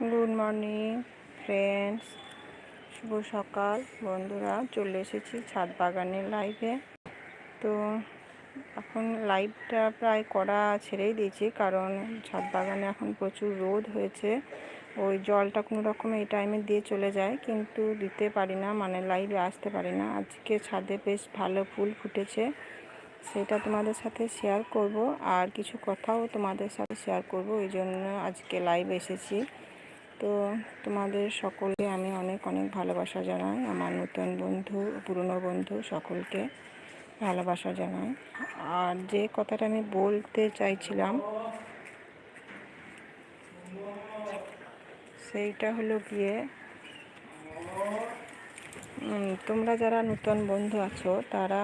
Good morning friends শুভ সকাল, বন্ধুরা। চলে এসেছি ছাদ বাগানের লাইভে তো এখন লাইভটা প্রায় করা ছেড়েই দিয়েছি, কারণ ছাদ বাগানে এখন প্রচুর রোদ হয়েছে। ওই জলটা কোনো রকমে এই টাইমে দিয়ে চলে যায়, কিন্তু দিতে পারি না মানে লাইভে আসতে পারি না। আজকে ছাদে বেশ ভালো ফুল ফুটেছে, সেটা তোমাদের সাথে শেয়ার করব। আর কিছু কথাও তোমাদের সাথে শেয়ার করব ওই জন্য আজকে লাইভ এসেছি। তো তোমাদের সকলকে আমি অনেক অনেক ভালোবাসা জানাই, আমার নতুন বন্ধু, পুরনো বন্ধু সকলকে ভালোবাসা জানাই। আর যে কথাটা আমি বলতে চাইছিলাম, সেইটা হলো গিয়ে তোমরা যারা নতুন বন্ধু আছো, তারা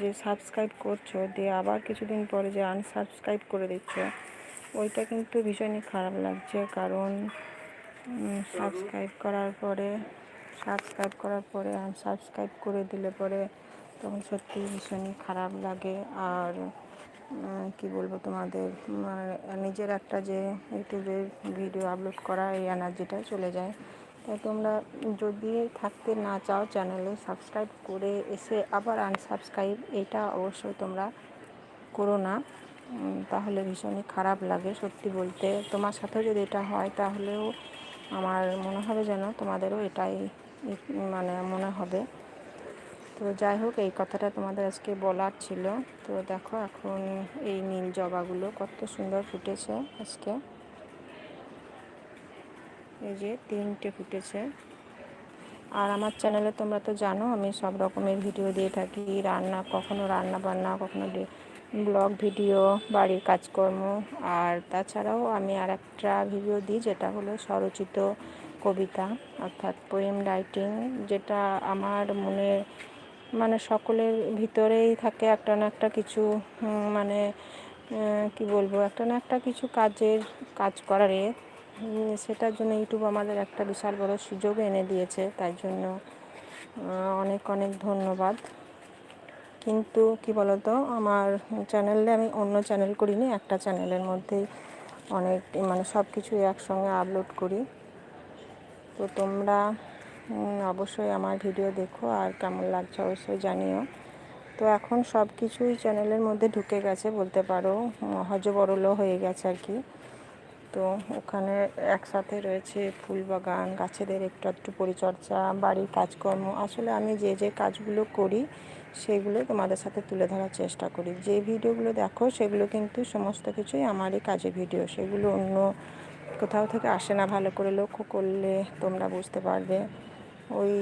যে সাবস্ক্রাইব করছ, দিয়ে আবার কিছুদিন পরে যে আনসাবস্ক্রাইব করে দিচ্ছ ওইটা কিন্তু ভীষণই খারাপ লাগছে, কারণ সাবস্ক্রাইব করার পরে সাবস্ক্রাইব করার পরে আনসাবস্ক্রাইব করে দিলে পরে তখন সত্যি ভীষণই খারাপ লাগে। আর কি বলব তোমাদের মানে নিজের একটা যে ইউটিউবে ভিডিও আপলোড করা, এই এনার্জিটা চলে যায়। তাই তোমরা যদি থাকতে না চাও চ্যানেলে সাবস্ক্রাইব করে এসে আবার আনসাবস্ক্রাইব এটা অবশ্যই তোমরা করো না। তাহলে ভীষণই খারাপ লাগে, সত্যি বলতে। তোমার সাথেও যদি এটা হয়, তাহলেও আমার মনে হবে যেন তোমাদেরও এটাই মানে মনে হবে। তো যাই হোক, এই কথাটা তোমাদের আজকে বলার ছিল। তো দেখো এখন এই নীল জবাগুলো কত সুন্দর ফুটেছে আজকে। এই যে তিনটে ফুটেছে। আর আমার চ্যানেলে তোমরা তো জানো, আমি সব রকমের ভিডিও দিয়ে থাকি। রান্না, কখনো রান্না বান্না কখনো ব্লগ ভিডিও, বাড়ির কাজকর্ম, আর তাছাড়াও আমি আর একটা ভিডিও দিই, যেটা হলো স্বরচিত কবিতা, অর্থাৎ পোয়েম রাইটিং যেটা আমার মনে মানে সকলের ভিতরেই থাকে একটা না একটা কিছু মানে কি বলব, একটা না একটা কিছু কাজের কাজ করারে সেটার জন্য ইউটিউব আমাদের একটা বিশাল বড় সুযোগ এনে দিয়েছে, তাই জন্য অনেক অনেক ধন্যবাদ। কিন্তু কি বলতো, আমার চ্যানেলে আমি অন্য চ্যানেল করিনি, একটা চ্যানেলের মধ্যেই অনেক মানে সব কিছুই একসঙ্গে আপলোড করি। তো তোমরা অবশ্যই আমার ভিডিও দেখো আর কেমন লাগছে অবশ্যই জানিও। তো এখন সব কিছুই চ্যানেলের মধ্যে ঢুকে গেছে বলতে পারো হজবরলও হয়ে গেছে আর কি। তো ওখানে একসাথে রয়েছে ফুল বাগান গাছেদের একটু একটু পরিচর্যা, বাড়ির কাজকর্ম। আসলে আমি যে যে কাজগুলো করি, সেগুলো তোমাদের সাথে তুলে ধরার চেষ্টা করি। যে ভিডিওগুলো দেখো, সেগুলো কিন্তু সমস্ত কিছুই আমারই কাজে ভিডিও। সেগুলো অন্য কোথাও থেকে আসে না ভালো করে। লক্ষ্য করলে তোমরা বুঝতে পারবে। ওই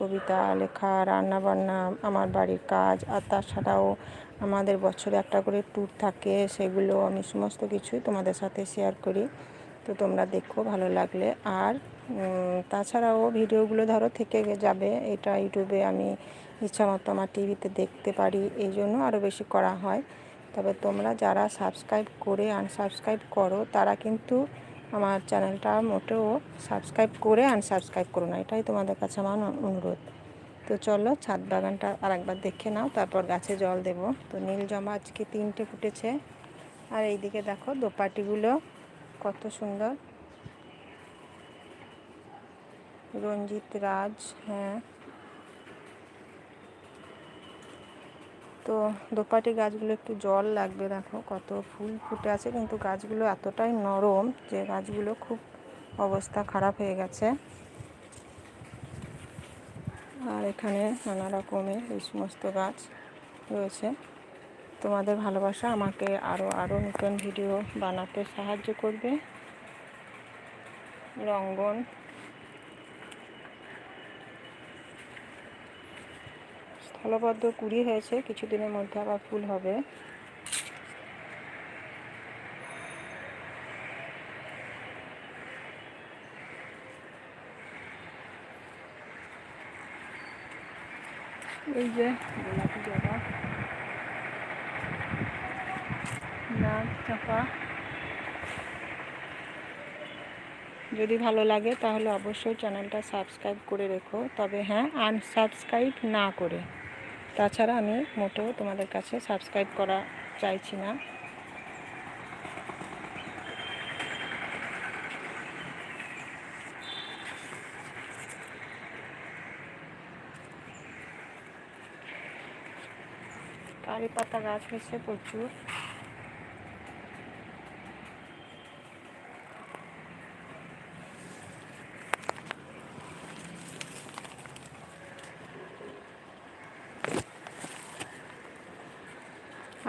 কবিতা, লেখা রান্না বান্না আমার বাড়ির কাজ আর তাছাড়াও আমাদের বছরে একটা করে ট্যুর থাকে, সেগুলো আমি সমস্ত কিছুই তোমাদের সাথে শেয়ার করি। তো তোমরা দেখো, ভালো লাগলে। আর তাছাড়াও ভিডিওগুলো ধরো থেকে যাবে, এটা ইউটিউবে আমি ইচ্ছা মতো আমার টিভিতে দেখতে পারি, এই জন্য আরও বেশি করা হয়। তবে তোমরা যারা সাবস্ক্রাইব করে আনসাবস্ক্রাইব করো, তারা কিন্তু আমার চ্যানেলটা মোটেও সাবস্ক্রাইব করে আনসাবস্ক্রাইব করো না। এটাই তোমাদের কাছে আমার অনুরোধ। তো চলো, ছাদ বাগানটা আর একবার দেখে নাও, তারপর গাছে জল দেব। তো নীল জমা আজকে তিনটে ফুটেছে। আর এইদিকে দেখো, দোপাটিগুলো কত সুন্দর। রঞ্জিত রাজ হ্যাঁ। তো দোপাটি গাছগুলো একটু জল লাগবে, দেখো কত ফুল ফুটে আছে, কিন্তু গাছগুলো এতটাই নরম যে গাছগুলো খুব অবস্থা খারাপ হয়ে গেছে। আর এখানে নানা রকমের এই সমস্ত গাছ রয়েছে। তোমাদের ভালোবাসা আমাকে আরও আরও নতুন ভিডিও বানাতে সাহায্য করবে। রঙ্গন স্থলবদ্ধ কুড়ি হয়েছে, কিছুদিনের মধ্যে আবার ফুল হবে। এই যে গোলাপি জবা নাক চাপা। যদি ভালো লাগে তাহলে অবশ্যই চ্যানেলটা সাবস্ক্রাইব করে রেখো। তবে হ্যাঁ আনসাবস্ক্রাইব না করে। তাছাড়া আমি মোটেও তোমাদের কাছে সাবস্ক্রাইব করা চাইছি না। কারি পাতা গাছ হয়েছে প্রচুর।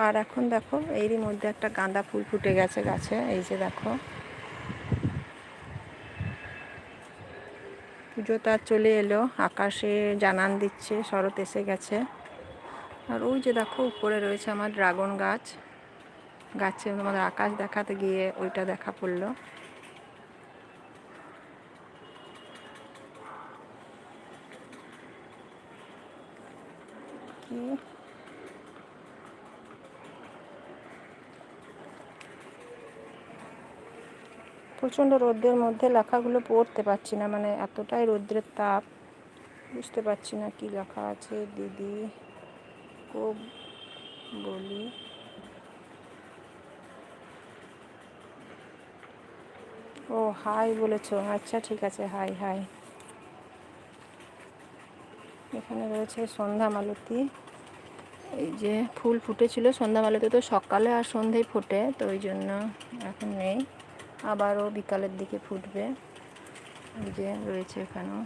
আর এখন দেখো, এরই মধ্যে একটা গাঁদা ফুল ফুটে গেছে গাছে, এই যে দেখো। পুজো তার চলে এলো, আকাশে জানান দিচ্ছে, শরৎ এসে গেছে। আর ওই যে দেখো, উপরে রয়েছে আমার ড্রাগন গাছ। গাছে আমাদের আকাশ দেখাতে গিয়ে ওইটা দেখা পড়ল। কি প্রচণ্ড রোদ্রের মধ্যে লেখাগুলো পড়তে পারছি না মানে এতটাই রৌদ্রের তাপ। বুঝতে পারছি না কি লেখা আছে, দিদি খুব বলি। ও, হাই বলেছ? আচ্ছা ঠিক আছে, হাই হাই। এখানে রয়েছে সন্ধ্যা মালতী। এই যে ফুল ফুটেছিল সন্ধ্যা মালতী তো সকালে আর সন্ধ্যেই ফোটে, তো ওই জন্য এখন নেই। আবারও বিকালের দিকে ফুটবে। এই যে রয়েছে এখানেও।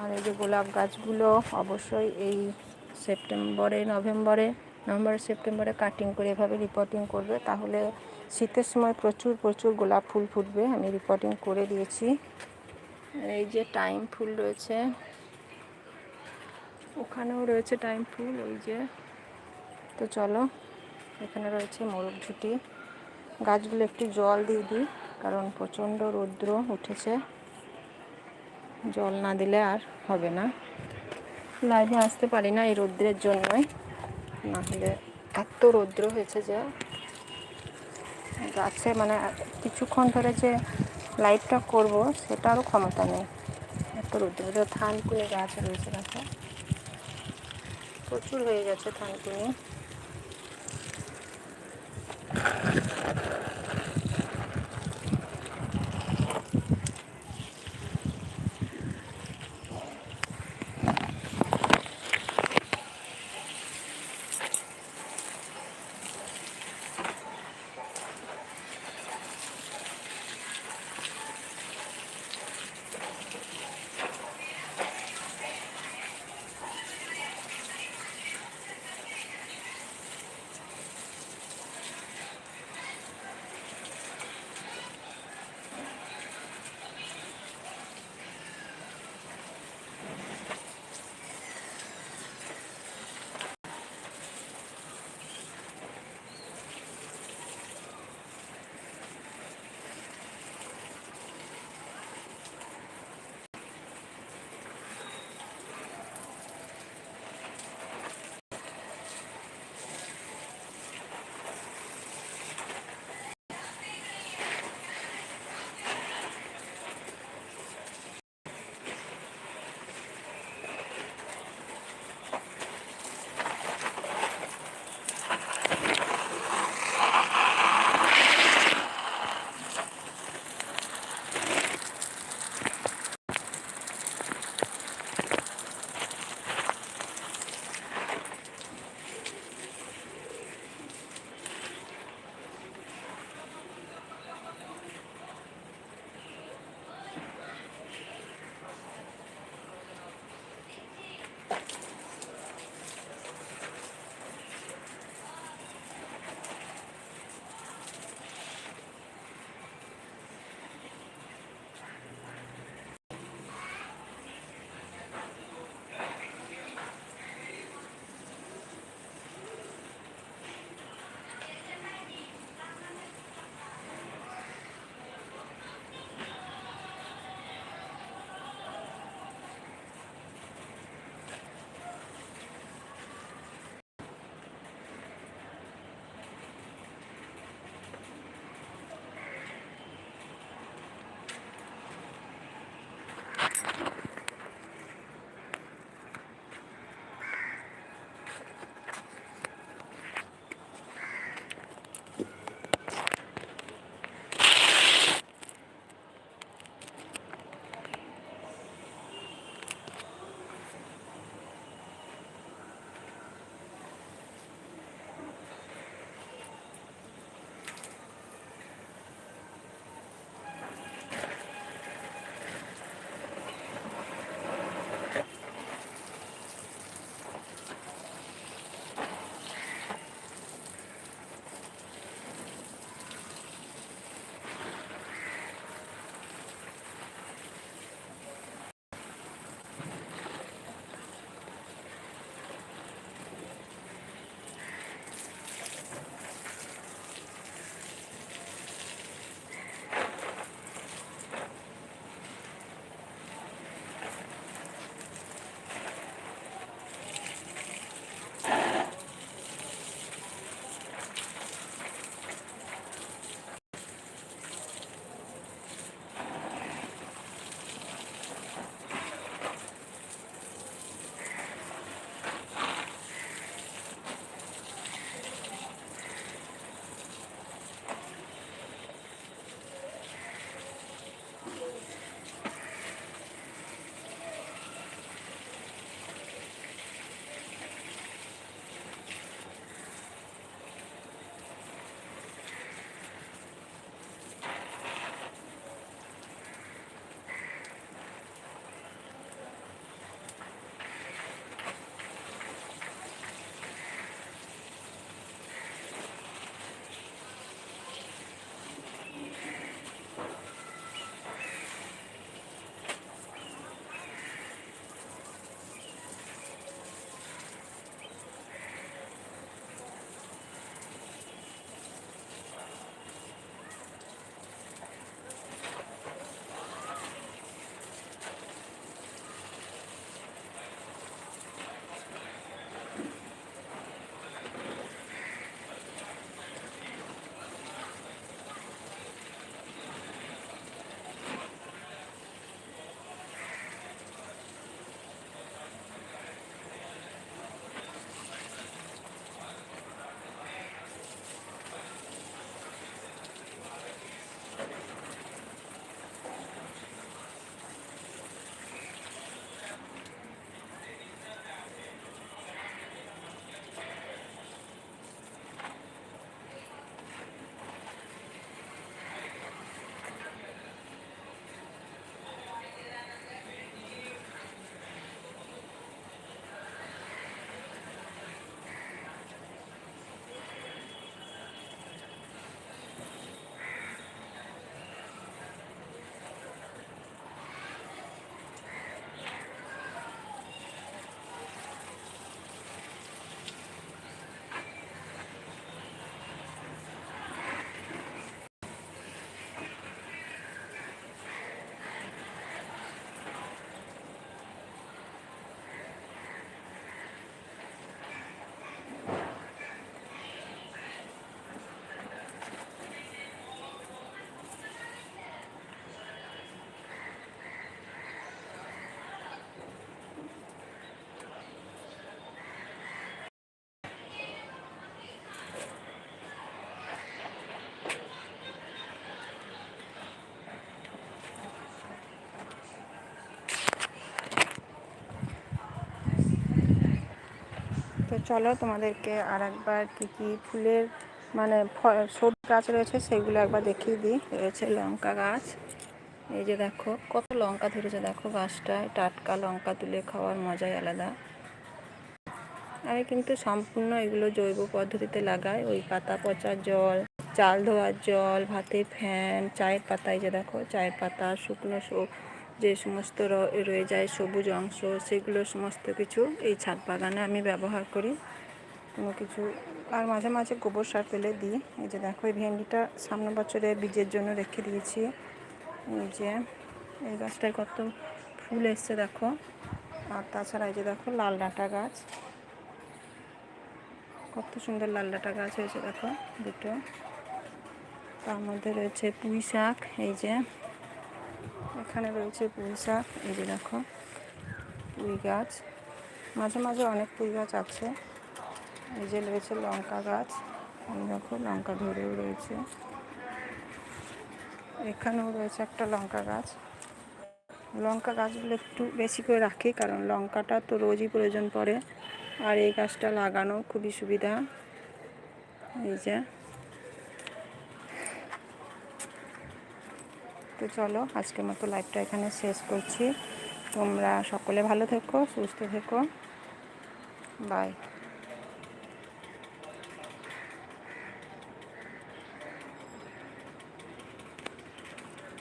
আর এই যে গোলাপ গাছগুলো অবশ্যই এই সেপ্টেম্বরে, নভেম্বরে, নভেম্বর, সেপ্টেম্বরে কাটিং করে এভাবে রিপোর্টিং করবে। তাহলে শীতের সময় প্রচুর প্রচুর গোলাপ ফুল ফুটবে। আমি রিপোর্টিং করে দিয়েছি। এই যে টাইম ফুল রয়েছে। ওখানেও রয়েছে টাইম ফুল ওই যে। তো চলো, এখানে রয়েছে মোরগ ঝুটি। গাছগুলো একটু জল দিয়ে দিই, কারণ প্রচণ্ড রৌদ্র উঠেছে। জল না দিলে আর হবে না। লাইভে আসতে পারি না এই রৌদ্রের জন্যই। না হলে এত রৌদ্র হয়েছে যে গাছে মানে কিছুক্ষণ ধরে যে লাইভটা করব সেটারও ক্ষমতা নেই। এত রৌদ্র। থানকুনি গাছ রয়েছে দেখো। প্রচুর হয়ে গেছে থানকুনি। চলো তোমাদেরকে আর একবার কী কী ফুলের মানে সবজি গাছ রয়েছে সেগুলো একবার দেখিয়ে দিই। রয়েছে লঙ্কা গাছ। এই যে দেখো, কত লঙ্কা ধরেছে। দেখো গাছটায় টাটকা লঙ্কা তুলে খাওয়ার মজাই আলাদা। আমি কিন্তু সম্পূর্ণ এগুলো জৈব পদ্ধতিতে লাগাই ওই পাতা পচা জল, চাল ধোয়ার জল, ভাতে ফ্যান, চায়ের পাতা এই যে দেখো, চায়ের পাতা, শুকনো যে সমস্ত রয়ে যায় সবুজ অংশ, সেগুলো সমস্ত কিছু এই ছাদ বাগানে আমি ব্যবহার করি। কোনো কিছু, আর মাঝে মাঝে গোবর সার ফেলে দিই। এই যে দেখো, এই ভেন্ডিটা সামনে বছরে বীজের জন্য রেখে দিয়েছি। এই যে, এই গাছটায় কত ফুল এসছে দেখো। আর তাছাড়া এই যে দেখো, লাল ডাঁটা গাছ। কত সুন্দর লাল ডাঁটা গাছ হয়েছে দেখো দুটো। তার মধ্যে রয়েছে পুঁই শাক, এই যে। এখানে রয়েছে পুঁই শাক, এই যে দেখো, পুঁই গাছ। মাঝে মাঝে অনেক পুঁই গাছ আছে। এই যে রয়েছে লঙ্কা গাছ, এই দেখো, লঙ্কা ধরেও রয়েছে। এখানেও রয়েছে একটা লঙ্কা গাছ। লঙ্কা গাছগুলো একটু বেশি করে রাখি, কারণ লঙ্কাটা তো রোজই প্রয়োজন পড়ে। আর এই গাছটা লাগানো খুবই সুবিধা। এই যে তো চলো, আজকের মতো লাইভটা এখানে শেষ করছি। তোমরা সকলে ভালো থেকো, সুস্থ থেকো। বাই